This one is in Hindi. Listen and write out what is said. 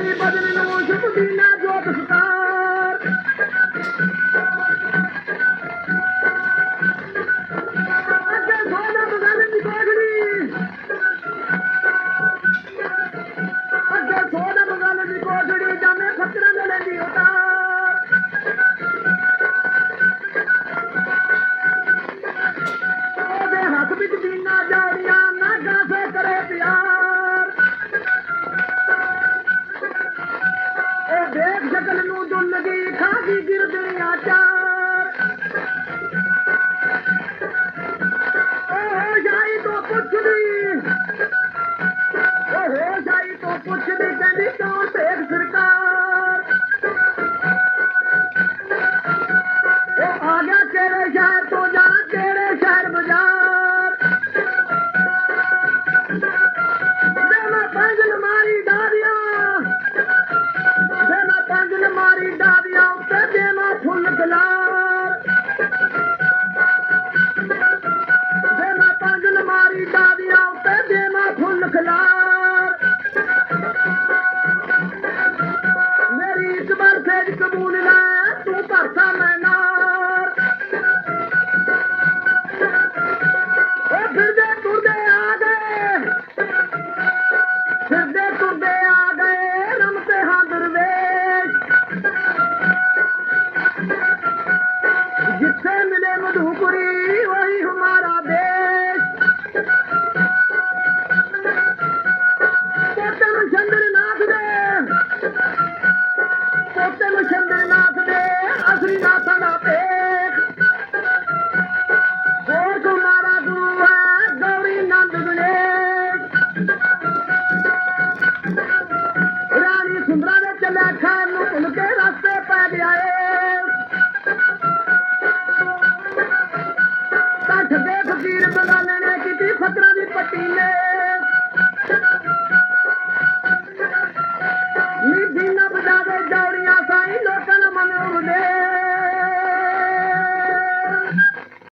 নির্বাচনী নমস্কার गिरा ਮੈਂ ਫੁੱਲ ਜੇ ਮੈਂ ਪੰਜਲ ਮਾਰੀ ਡਾਰੀਆਂ ਉੱਤੇ ਦੇ ਮੈਂ ਫੁੱਲ ਖਲਾਰ ਮੇਰੀ ਇੱਕ ਵਾਰ ਫੇਰ ਕਬੂਲ ਲੈ, ਤੂੰ ਭਰਤਾ ਮੈਂ मधुपुरी वही हमारा देश। पोतल चंद्रनाथ देव पोतल चंद्रनाथ दे असली नाथा ना पेट। और तो तुम्हारा है, गौरी नंद गणेश रानी सुंदरा ने चला खान उनके Amen.